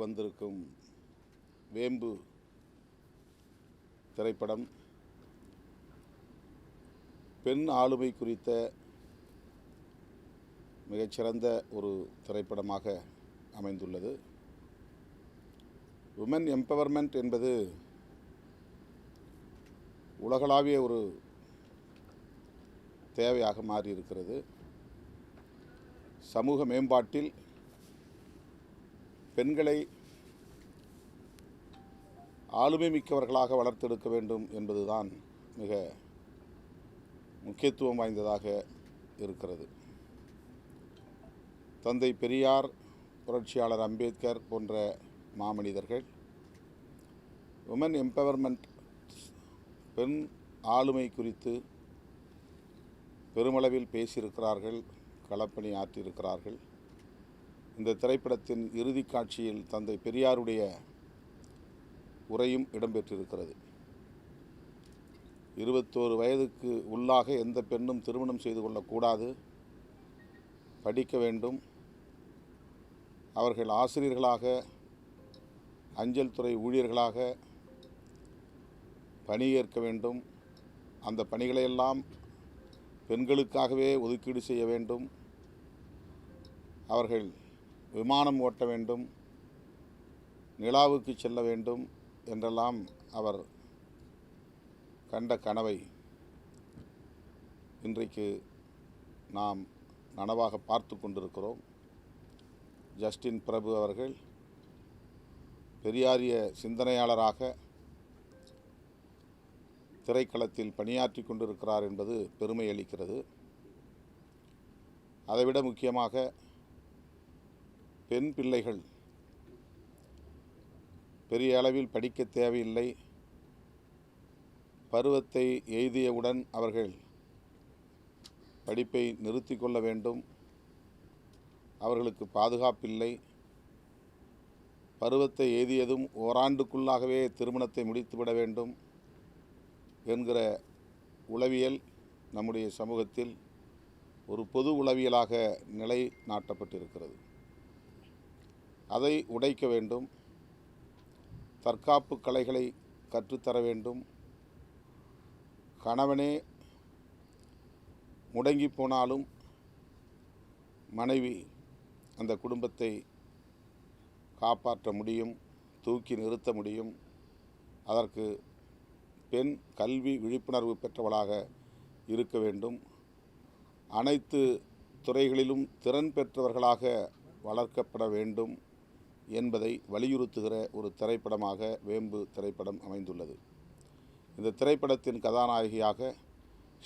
வந்திருக்கும் வேம்பு திரைப்படம். பெண் ஆளுமை குறித்த மிகச்சிறந்த ஒரு திரைப்படமாக அமைந்துள்ளது. உமன் எம்பவர்மெண்ட் என்பது உலகளாவிய ஒரு தேவையாக மாறியிருக்கிறது. சமூக மேம்பாட்டில் பெண்களை ஆளுமை மிக்கவர்களாக வளர்த்தெடுக்க வேண்டும் என்பதுதான் மிக முக்கியத்துவம் வாய்ந்ததாக இருக்கிறது. தந்தை பெரியார் புரட்சியாளர் அம்பேத்கர் போன்ற மாமனிதர்கள் உமன் எம்பவர்மெண்ட் பெண் ஆளுமை குறித்து பெருமளவில் பேசியிருக்கிறார்கள் களப்பணி ஆற்றியிருக்கிறார்கள். இந்த திரைப்படத்தின் இறுதி காட்சியில் தந்தை பெரியாருடைய உரையும் இடம்பெற்றிருக்கிறது. இருபத்தோரு வயதுக்கு உள்ளாக எந்த பெண்ணும் திருமணம் செய்து கொள்ளக்கூடாது. படிக்க வேண்டும். அவர்கள் ஆசிரியர்களாக அஞ்சல் துறை ஊழியர்களாக பணியேற்க வேண்டும். அந்த பணிகளையெல்லாம் பெண்களுக்காகவே ஒதுக்கீடு செய்ய வேண்டும். அவர்கள் விமானம் ஓட்ட வேண்டும் நிலாவுக்கு செல்ல வேண்டும் என்றெல்லாம் அவர் கண்ட கனவை இன்றைக்கு நாம் நனவாக பார்த்து கொண்டிருக்கிறோம். ஜஸ்டின் பிரபு அவர்கள் பெரியாரிய சிந்தனையாளராக திரைக்களத்தில் பணியாற்றி கொண்டிருக்கிறார் என்பது பெருமை அளிக்கிறது. அதைவிட முக்கியமாக பெண் பிள்ளைகள் பெரிய அளவில் படிக்க தேவையில்லை. பருவத்தை எய்தியவுடன் அவர்கள் படிப்பை நிறுத்தி கொள்ள வேண்டும். அவர்களுக்கு பாதுகாப்பில்லை. பருவத்தை எய்தியதும் ஓராண்டுக்குள்ளாகவே திருமணத்தை முடித்துவிட வேண்டும் என்கிற உளவியல் நம்முடைய சமூகத்தில் ஒரு பொது உளவியலாக நிலை நாட்டப்பட்டிருக்கிறது அதை உடைக்க வேண்டும். தற்காப்பு கலைகளை கற்றுத்தர வேண்டும். கணவனே முடங்கி போனாலும் மனைவி அந்த குடும்பத்தை காப்பாற்ற முடியும் தூக்கி நிறுத்த முடியும். அதற்கு பெண் கல்வி விழிப்புணர்வு பெற்றவளாக இருக்க வேண்டும். அனைத்து துறைகளிலும் திறன் பெற்றவர்களாக வளர்க்கப்பட வேண்டும். என்பதை வலியுறுத்துகிற ஒரு திரைப்படமாக வேம்பு திரைப்படம் அமைந்துள்ளது. இந்த திரைப்படத்தின் கதாநாயகியாக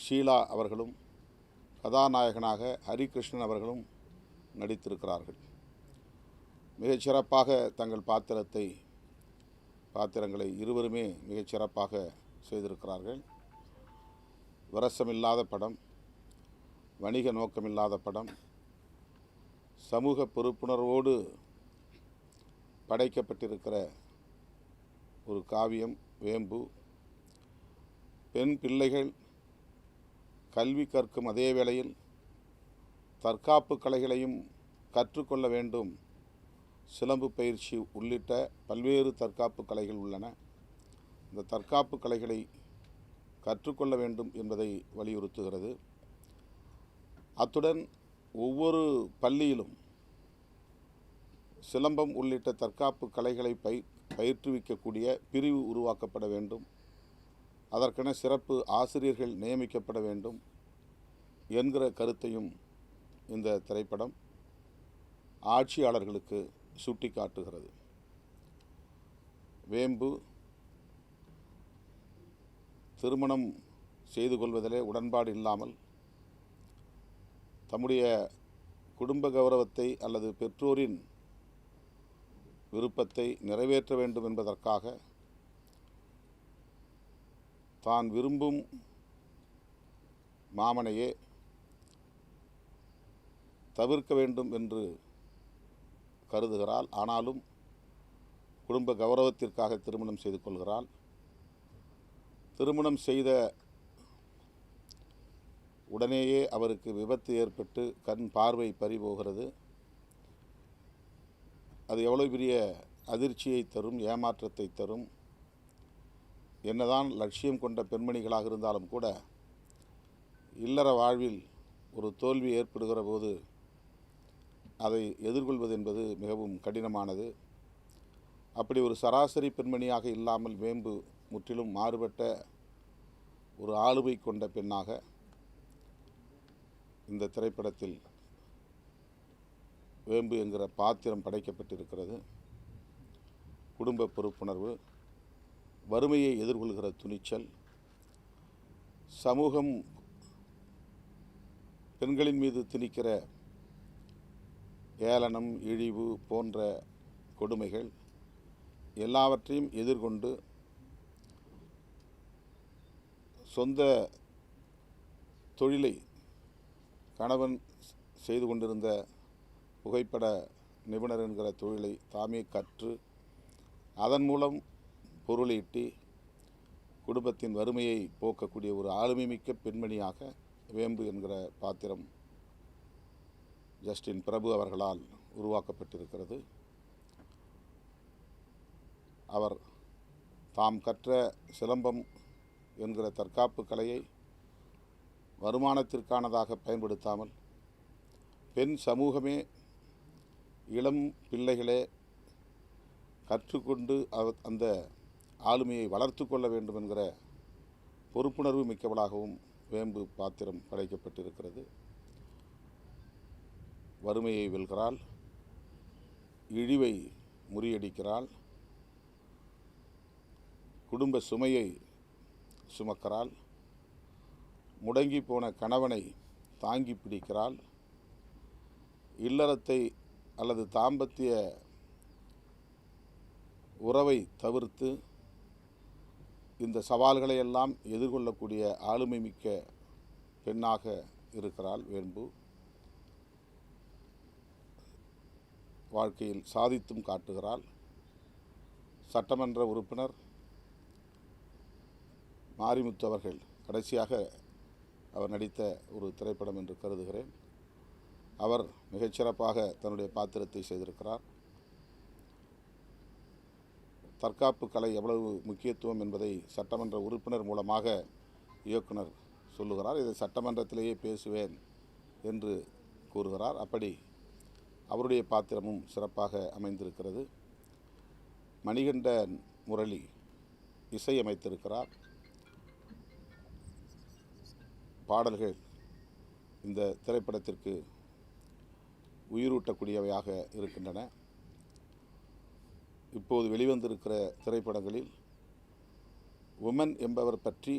ஷீலா அவர்களும் கதாநாயகனாக ஹரிகிருஷ்ணன் அவர்களும் நடித்திருக்கிறார்கள். மிகச் சிறப்பாக தங்கள் பாத்திரத்தை பாத்திரங்களை இருவருமே மிகச் சிறப்பாக செய்திருக்கிறார்கள். விரசமில்லாத படம் வணிக நோக்கமில்லாத படம் சமூக பொறுப்புணர்வோடு படைக்கப்பட்டிருக்கிற ஒரு காவியம் வேம்பு. பெண் பிள்ளைகள் கல்வி கற்கும் அதே வேளையில் தற்காப்பு கலைகளையும் கற்றுக்கொள்ள வேண்டும். சிலம்பு பயிற்சி உள்ளிட்ட பல்வேறு தற்காப்பு கலைகள் உள்ளன. இந்த தற்காப்பு கலைகளை கற்றுக்கொள்ள வேண்டும் என்பதை வலியுறுத்துகிறது. அத்துடன் ஒவ்வொரு பள்ளியிலும் சிலம்பம் உள்ளிட்ட தற்காப்பு கலைகளை பய பயிற்றுவிக்கக்கூடிய பிரிவு உருவாக்கப்பட வேண்டும். அதற்கென சிறப்பு ஆசிரியர்கள் நியமிக்கப்பட வேண்டும் என்கிற கருத்தையும் இந்த திரைப்படம் ஆட்சியாளர்களுக்கு சுட்டிக்காட்டுகிறது. வேம்பு திருமணம் செய்து கொள்வதிலே உடன்பாடு இல்லாமல் தம்முடைய குடும்ப கௌரவத்தை அல்லது பெற்றோரின் விருப்பத்தை நிறைவேற்ற வேண்டும் என்பதற்காக தான் விரும்பும் மாமனையே தவிர்க்க வேண்டும் என்று கருதுகிறாள். ஆனாலும் குடும்ப கௌரவத்திற்காக திருமணம் செய்து கொள்கிறாள். திருமணம் செய்த உடனேயே அவருக்கு விபத்து ஏற்பட்டு கண் பார்வை பறிபோகிறது. அது எவ்வளோ பெரிய அதிர்ச்சியை தரும் ஏமாற்றத்தை தரும் என்னதான் லட்சியம் கொண்ட பெண்மணிகளாக இருந்தாலும் கூட இல்லற வாழ்வில் ஒரு தோல்வி ஏற்படுகிற போது அதை எதிர்கொள்வது என்பது மிகவும் கடினமானது. அப்படி ஒரு சராசரி பெண்மணியாக இல்லாமல் வேம்பு முற்றிலும் மாறுபட்ட ஒரு ஆளுமை கொண்ட பெண்ணாக இந்த திரைப்படத்தில் வேம்பு என்கிற பாத்திரம் படைக்கப்பட்டிருக்கிறது. குடும்ப பொறுப்புணர்வு வறுமையை எதிர்கொள்கிற துணிச்சல் சமூகம் பெண்களின் மீது திணிக்கிற ஏளனம் இழிவு போன்ற கொடுமைகள் எல்லாவற்றையும் எதிர்கொண்டு சொந்த தொழிலை கணவன் செய்து கொண்டிருந்த புகைப்பட நிபுணர் என்கிற தொழிலை தாமே கற்று அதன் மூலம் பொருளீட்டி குடும்பத்தின் வறுமையை போக்கக்கூடிய ஒரு ஆளுமைமிக்க பெண்மணியாக வேம்பு என்கிற பாத்திரம் ஜஸ்டின் பிரபு அவர்களால் உருவாக்கப்பட்டிருக்கிறது. அவர் தாம் கற்ற சிலம்பம் என்கிற தற்காப்பு கலையை வருமானத்திற்கானதாக பயன்படுத்தாமல் பெண் சமூகமே இளம் பிள்ளைகளே கற்றுக்கொண்டு அவ- அந்த ஆளுமையை வளர்த்து கொள்ள வேண்டும் என்கிற பொறுப்புணர்வு மிக்கவளாகவும் வேம்பு பாத்திரம் படைக்கப்பட்டிருக்கிறது. வறுமையை வெல்கிறாள். இழிவை முறியடிக்கிறாள். குடும்ப சுமையை சுமக்கிறாள். முடங்கி போன கணவனை தாங்கி பிடிக்கிறாள். இல்லறத்தை அல்லது தாம்பத்திய உறவை தவிர்த்து இந்த சவால்களை எல்லாம் எதிர்கொள்ளக்கூடிய ஆளுமை மிக்க பெண்ணாக இருக்கிறாள் வேம்பு வாழ்க்கையில் சாதித்தும் காட்டுகிறாள். சட்டமன்ற உறுப்பினர் மாரிமுத்து அவர்கள் கடைசியாக அவர் நடித்த ஒரு திரைப்படம் என்று கருதுகிறேன். அவர் மிகச்சிறப்பாக தன்னுடைய பாத்திரத்தை செய்திருக்கிறார். தற்காப்பு கலை எவ்வளவு முக்கியத்துவம் என்பதை சட்டமன்ற உறுப்பினர் மூலமாக இயக்குனர் சொல்லுகிறார். இதை சட்டமன்றத்திலேயே பேசுவேன் என்று கூறுகிறார். அப்படி அவருடைய பாத்திரமும் சிறப்பாக அமைந்திருக்கிறது. மணிகண்டன் முரளி இசையமைத்திருக்கிறார். பாடல்கள் இந்த திரைப்படத்திற்கு உயிரூட்டக்கூடியவையாக இருக்கின்றன. இப்போது வெளிவந்திருக்கிற திரைப்படங்களில் உமன் என்பவர் பற்றி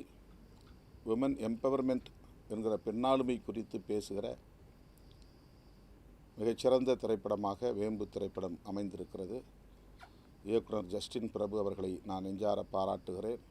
உமன் எம்பவர்மெண்ட் என்கிற பெண்ணாளுமை குறித்து பேசுகிற மிகச்சிறந்த திரைப்படமாக வேம்பு திரைப்படம் அமைந்திருக்கிறது. இயக்குனர் ஜஸ்டின் பிரபு அவர்களை நான் நெஞ்சார பாராட்டுகிறேன்.